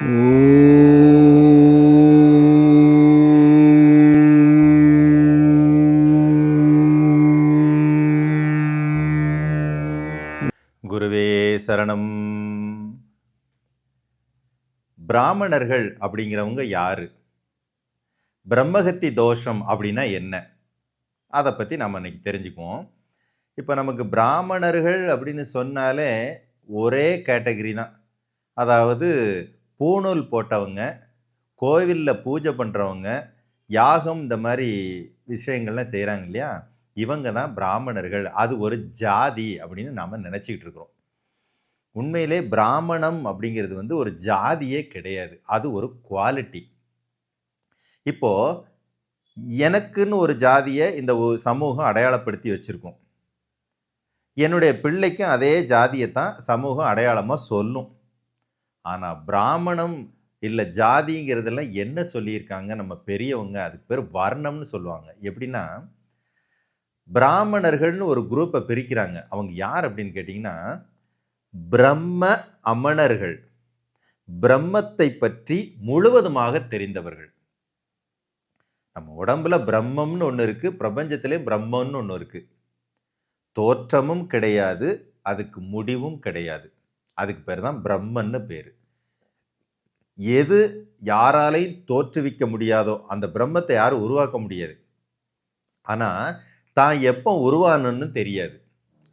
குருவே சரணம். பிராமணர்கள் அப்படிங்கிறவங்க யாரு? பிரம்மகத்தி தோஷம் அப்படின்னா என்ன? அதை பற்றி நம்ம இன்னைக்கு தெரிஞ்சுக்குவோம். இப்போ நமக்கு பிராமணர்கள் அப்படின்னு சொன்னாலே ஒரே கேட்டகரி தான். அதாவது பூணூல் போட்டவங்க கோவிலில் பூஜை பண்ணுறவங்க யாகம் இந்த மாதிரி விஷயங்கள்லாம் செய்கிறாங்க இல்லையா? இவங்க தான் பிராமணர்கள். அது ஒரு ஜாதி அப்படின்னு நாம் நினச்சிக்கிட்டு இருக்கிறோம். உண்மையிலே பிராமணம் அப்படிங்கிறது வந்து ஒரு ஜாதியே கிடையாது. அது ஒரு குவாலிட்டி. இப்போ எனக்குன்னு ஒரு ஜாதியை இந்த ஒ- சமூகம் அடையாளப்படுத்தி வச்சுருக்கோம். என்னுடைய பிள்ளைக்கும் அதே ஜாதியை தான் சமூகம் அடையாளமாக சொல்லும். ஆனால் பிராமணம் இல்லை ஜாதிங்கிறதெல்லாம் என்ன சொல்லியிருக்காங்க? நம்ம பெரியவங்க அதுக்கு பேர் வர்ணம்னு சொல்லுவாங்க. எப்படின்னா பிராமணர்கள்னு ஒரு குரூப்பை பிரிக்கிறாங்க. அவங்க யார் அப்படின்னு கேட்டிங்கன்னா பிரம்ம அமணர்கள். பிரம்மத்தை பற்றி முழுவதுமாக தெரிந்தவர்கள். நம்ம உடம்புல பிரம்மம்னு ஒன்று இருக்குது பிரபஞ்சத்திலே பிரம்மம்னு ஒன்று இருக்குது தோற்றமும் கிடையாது அதுக்கு முடிவும் கிடையாது. அதுக்கு பேர் தான் பிரம்மன்னு பேர். எது யாராலையும் தோற்றுவிக்க முடியாதோ அந்த பிரம்மத்தை யாரும் உருவாக்க முடியாது. ஆனால் தான் எப்போ உருவானன்னு தெரியாது.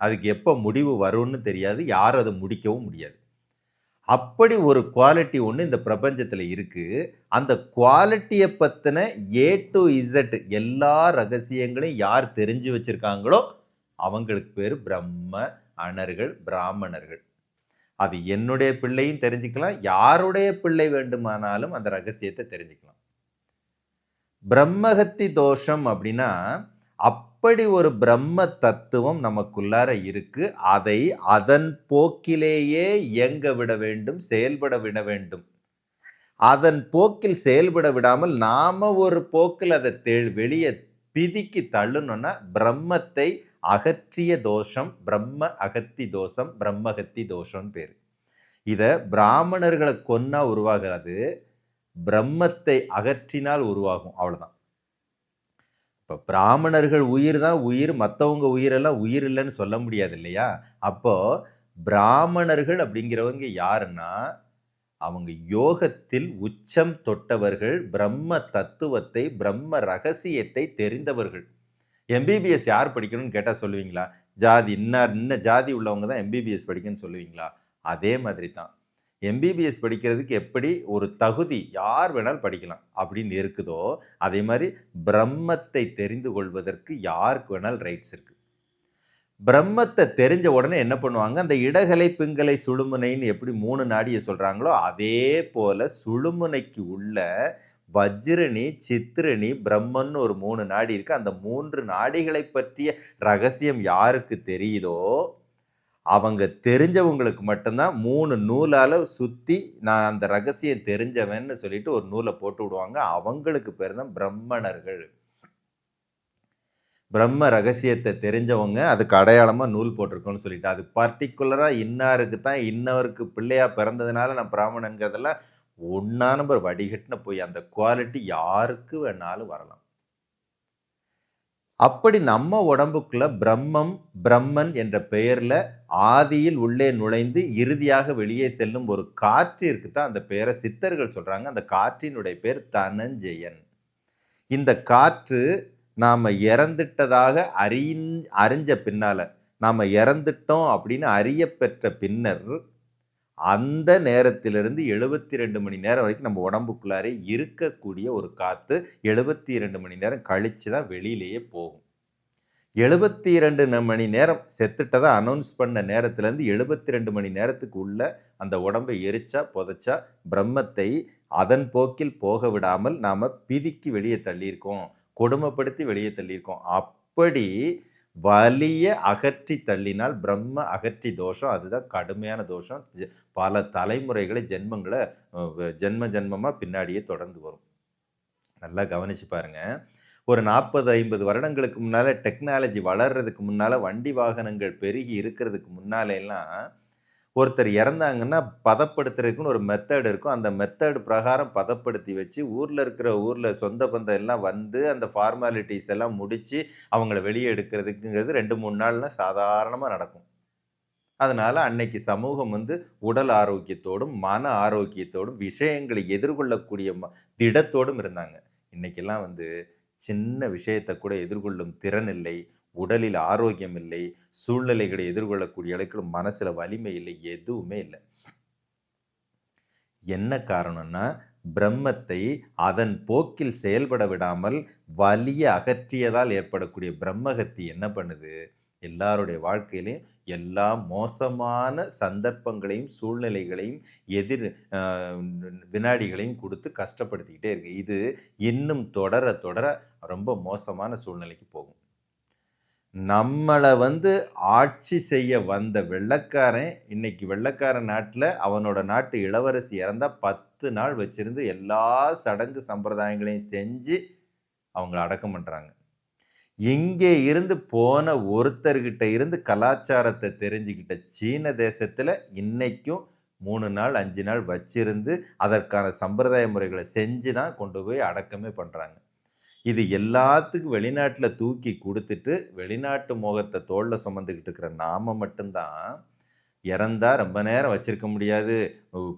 அதுக்கு எப்போ முடிவு வரும்னு தெரியாது. யாரும் அதை முடிக்கவும் முடியாது. அப்படி ஒரு குவாலிட்டி ஒன்று இந்த பிரபஞ்சத்தில் இருக்குது அந்த குவாலிட்டியை பற்றின ஏ டு இசட் எல்லா ரகசியங்களையும் யார் தெரிஞ்சு வச்சுருக்காங்களோ அவங்களுக்கு பேர் பிரம்ம அணர்கள் பிராமணர்கள். அது என்னுடைய பிள்ளையும் தெரிஞ்சுக்கலாம். யாருடைய பிள்ளை வேண்டுமானாலும் அந்த ரகசியத்தை தெரிஞ்சுக்கலாம். பிரம்மகத்தி தோஷம் அப்படின்னா அப்படி ஒரு பிரம்ம தத்துவம் நமக்குள்ளார இருக்கு. அதை அதன் போக்கிலேயே இயங்க விட வேண்டும் செயல்பட விட வேண்டும். அதன் போக்கில் செயல்பட விடாமல் நாம ஒரு போக்கில் அதை தெ- வெளியே பிதிக்கு தள்ளணும்னா பிரம்மத்தை அகற்றிய தோஷம் பிரம்ம அகத்தி தோஷம் பிரம்மகத்தி தோஷம்னு பேர். இதை பிராமணர்களை கொன்னா உருவாகாது பிரம்மத்தை அகற்றினால் உருவாகும் அவ்வளோதான் இப்போ பிராமணர்கள் உயிர் தான் உயிர் மற்றவங்க உயிரெல்லாம் உயிர் இல்லைன்னு சொல்ல முடியாது இல்லையா? அப்போ பிராமணர்கள் அப்படிங்கிறவங்க யாருன்னா அவங்க யோகத்தில் உச்சம் தொட்டவர்கள் பிரம்ம தத்துவத்தை பிரம்ம ரகசியத்தை தெரிந்தவர்கள். எம்பிபிஎஸ் யார் படிக்கணும்னு கேட்டால் சொல்லுவீங்களா? ஜாதி இன்னார் இன்ன ஜாதி உள்ளவங்க தான் எம்பிபிஎஸ் படிக்கணும்னு சொல்லுவீங்களா? அதே மாதிரி தான். எம்பிபிஎஸ் படிக்கிறதுக்கு எப்படி ஒரு தகுதி யார் வேணாலும் படிக்கலாம். அப்படின்னு இருக்குதோ அதே மாதிரி பிரம்மத்தை தெரிந்து கொள்வதற்கு யாருக்கு வேணாலும் ரைட்ஸ் இருக்குது பிரம்மத்தை தெரிஞ்ச உடனே என்ன பண்ணுவாங்க? அந்த இடகலை பிங்கலை சுழுமுனைன்னு எப்படி மூணு நாடியை சொல்கிறாங்களோ அதே போல் சுழுமுனைக்கு உள்ள வஜ்ரணி சித்திரணி பிரம்மன் ஒரு மூணு நாடி இருக்குது அந்த மூன்று நாடிகளை பற்றிய ரகசியம் யாருக்கு தெரியுதோ அவங்க தெரிஞ்சவங்களுக்கு மட்டும்தான் மூணு நூலால் சுற்றி நான் அந்த ரகசியம் தெரிஞ்சவன்னு சொல்லிட்டு ஒரு நூலை போட்டு விடுவாங்க. அவங்களுக்கு பேர் தான் பிரம்மணர்கள். பிரம்ம ரகசியத்தை தெரிஞ்சவங்க அதுக்கு அடையாளமாக நூல் போட்டிருக்கோன்னு சொல்லிட்டு அது பர்டிகுலராக இன்னாருக்கு தான் இன்னவருக்கு பிள்ளையாக பிறந்ததுனால நான் பிராமணங்கிறதெல்லாம் ஒன்றா நம்பர் வடிகட்டின போய் அந்த குவாலிட்டி யாருக்கு வேணாலும் வரலாம். அப்படி நம்ம உடம்புக்குள்ள பிரம்மம் பிரம்மன் என்ற பெயரில் ஆதியில் உள்ளே நுழைந்து இறுதியாக வெளியே செல்லும் ஒரு காற்று இருக்குதான் அந்த பெயரை சித்தர்கள் சொல்கிறாங்க அந்த காற்றினுடைய பேர் தனஞ்செயன். இந்த காற்று நாம் இறந்துட்டதாக அறிஞ் அறிஞ்ச பின்னால நாம் இறந்துட்டோம் அப்படின்னு அறிய பெற்ற பின்னர் அந்த நேரத்திலிருந்து எழுபத்தி ரெண்டு மணி நேரம் வரைக்கும் நம்ம உடம்புக்குள்ளாரே இருக்கக்கூடிய ஒரு காற்று எழுபத்தி இரண்டு மணி நேரம் கழித்து தான் வெளியிலேயே போகும். எழுபத்தி இரண்டு மணி நேரம் செத்துட்டதை அனௌன்ஸ் பண்ண நேரத்துலேருந்து எழுபத்தி ரெண்டு மணி நேரத்துக்கு உள்ள அந்த உடம்பை எரிச்சா புதைச்சா பிரம்மத்தை அதன் போக்கில் போக விடாமல் நாம் பிதிக்கி வெளியே தள்ளியிருக்கோம். கொடுமைப்படுத்தி வெளியே தள்ளியிருக்கோம். அப்படி வலிய அகற்றி தள்ளினால் பிரம்ம அகற்றி தோஷம் அதுதான் கடுமையான தோஷம். பல தலைமுறைகளை ஜென்மங்களை ஜென்ம ஜென்மமாக பின்னாடியே தொடர்ந்து வரும். நல்லா கவனிச்சு பாருங்க. ஒரு நாற்பது ஐம்பது வருடங்களுக்கு முன்னால் டெக்னாலஜி வளர்றதுக்கு முன்னால் வண்டி வாகனங்கள் பெருகி இருக்கிறதுக்கு முன்னாலெல்லாம் எல்லாம் ஒருத்தர் இறந்தாங்கன்னா பதப்படுத்துறதுக்குன்னு ஒரு மெத்தட் இருக்கும். அந்த மெத்தட் பிரகாரம் பதப்படுத்தி வச்சு ஊரில் இருக்கிற ஊரில் சொந்த பந்தம் எல்லாம் வந்து அந்த ஃபார்மாலிட்டிஸ் எல்லாம் முடித்து அவங்கள வெளியே எடுக்கிறதுக்குங்கிறது ரெண்டு மூணு நாள்னால் சாதாரணமாக நடக்கும். அதனால் அன்னைக்கு சமூகம் வந்து உடல் ஆரோக்கியத்தோடும் மன ஆரோக்கியத்தோடும் விஷயங்களை எதிர்கொள்ளக்கூடிய ம- திடத்தோடும் இருந்தாங்க. இன்னைக்கெல்லாம் வந்து சின்ன விஷயத்தை கூட எதிர்கொள்ளும் திறன் இல்லை உடலில் ஆரோக்கியம் இல்லை சூழ்நிலைகளை எதிர்கொள்ளக்கூடிய அளவுக்கு மனசுல வலிமை இல்லை எதுவுமே இல்லை. என்ன காரணம்னா பிரம்மத்தை அதன் போக்கில் செயல்பட விடாமல் வலிய அகற்றியதால் ஏற்படக்கூடிய பிரம்மகத்தி என்ன பண்ணுது? எல்லாருடைய வாழ்க்கையிலையும் எல்லா மோசமான சந்தர்ப்பங்களையும் சூழ்நிலைகளையும் எதிர் வினாடிகளையும் கொடுத்து கஷ்டப்படுத்திக்கிட்டே இருக்கு. இது இன்னும் தொடர தொடர ரொம்ப மோசமான சூழ்நிலைக்கு போகும். நம்மளை வந்து ஆட்சி செய்ய வந்த வெள்ளைக்காரன் இன்னைக்கு வெள்ளக்காரன் நாட்டில் அவனோட நாட்டு இளவரசி இறந்தால் பத்து நாள் வச்சிருந்து எல்லா சடங்கு சம்பிரதாயங்களையும் செஞ்சு அவங்கள அடக்கம் பண்ணுறாங்க இங்கே இருந்து போன ஒருத்தர்கிட்ட இருந்து கலாச்சாரத்தை தெரிஞ்சுக்கிட்ட சீன தேசத்தில் இன்னைக்கும் மூணு நாள் அஞ்சு நாள் வச்சிருந்து அதற்கான சம்பிரதாய முறைகளை செஞ்சு தான் கொண்டு போய் அடக்கமே பண்ணுறாங்க இது எல்லாத்துக்கும் வெளிநாட்டில் தூக்கி கொடுத்துட்டு வெளிநாட்டு மோகத்தை தோளில் சுமந்துக்கிட்டு இருக்கிற நாம மட்டும்தான் இறந்தால் ரொம்ப நேரம் வச்சிருக்க முடியாது.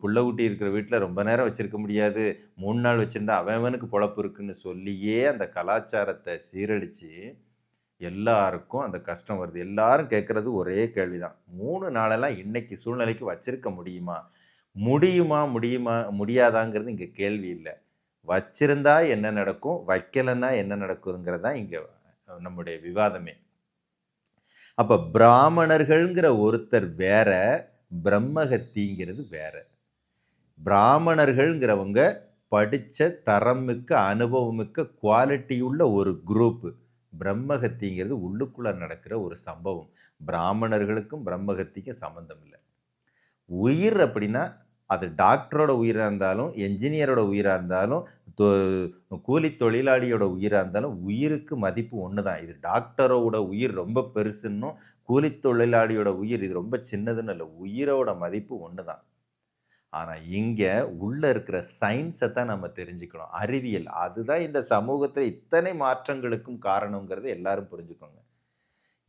புள்ள குட்டி இருக்கிற வீட்டில் ரொம்ப நேரம் வச்சிருக்க முடியாது. மூணு நாள் வச்சுருந்தா அவன் அவனுக்கு பொழப்பு இருக்குன்னு சொல்லியே அந்த கலாச்சாரத்தை சீரழித்து எல்லாருக்கும் அந்த கஷ்டம் வருது. எல்லாரும் கேட்குறது ஒரே கேள்விதான். மூணு நாளெல்லாம் இன்னைக்கு சூழ்நிலைக்கு வச்சிருக்க முடியுமா? முடியுமா முடியுமா முடியாதாங்கிறது இங்கே கேள்வி இல்லை. வச்சிருந்தா என்ன நடக்கும்? வைக்கலைன்னா என்ன நடக்குதுங்கிறது தான் இங்கே நம்முடைய விவாதமே. அப்போ பிராமணர்கள்ங்கிற ஒருத்தர் வேற பிரம்மகத்திங்கிறது வேற. பிராமணர்கள்ங்கிறவங்க படித்த தரமிக்க அனுபவமிக்க குவாலிட்டியுள்ள ஒரு குரூப்பு பிரம்மகத்திங்கிறது உள்ளுக்குள்ளே நடக்கிற ஒரு சம்பவம். பிராமணர்களுக்கும் பிரம்மகத்திக்கும் சம்மந்தம் இல்லை. உயிர் அப்படின்னா அது டாக்டரோட உயிராக இருந்தாலும் என்ஜினியரோட உயிராக இருந்தாலும் தொ- கூலி தொழிலாளியோட உயிராக இருந்தாலும் உயிருக்கு மதிப்பு ஒன்று தான் இது டாக்டரோட உயிர் ரொம்ப பெருசுன்னும் கூலி தொழிலாளியோட உயிர் இது ரொம்ப சின்னதுன்னு இல்லை உயிரோட மதிப்பு ஒன்று தான் ஆனால் இங்கே உள்ளே இருக்கிற சயின்ஸை தான் நம்ம தெரிஞ்சுக்கணும். அறிவியல். அதுதான் இந்த சமூகத்தில் இத்தனை மாற்றங்களுக்கும் காரணங்கிறது எல்லாரும் புரிஞ்சுக்கோங்க.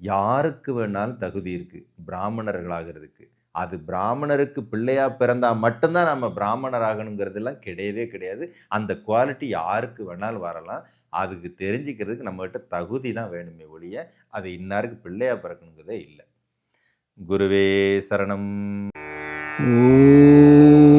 யாருக்கு வேணாலும் தகுதி இருக்குது பிராமணர்களாகிறதுக்கு. அது பிராமணருக்கு பிள்ளையாக பிறந்தால் மட்டும்தான் நம்ம பிராமணர் ஆகணுங்கிறதெல்லாம் கிடையவே கிடையாது. அந்த குவாலிட்டி யாருக்கு வேணாலும் வரலாம். அதுக்கு தெரிஞ்சுக்கிறதுக்கு நம்மகிட்ட தகுதி தான் வேணுமே ஒழிய அது இன்னாருக்கு பிள்ளையாக பிறக்கணுங்கிறதே இல்லை. குருவே சரணம். ஓ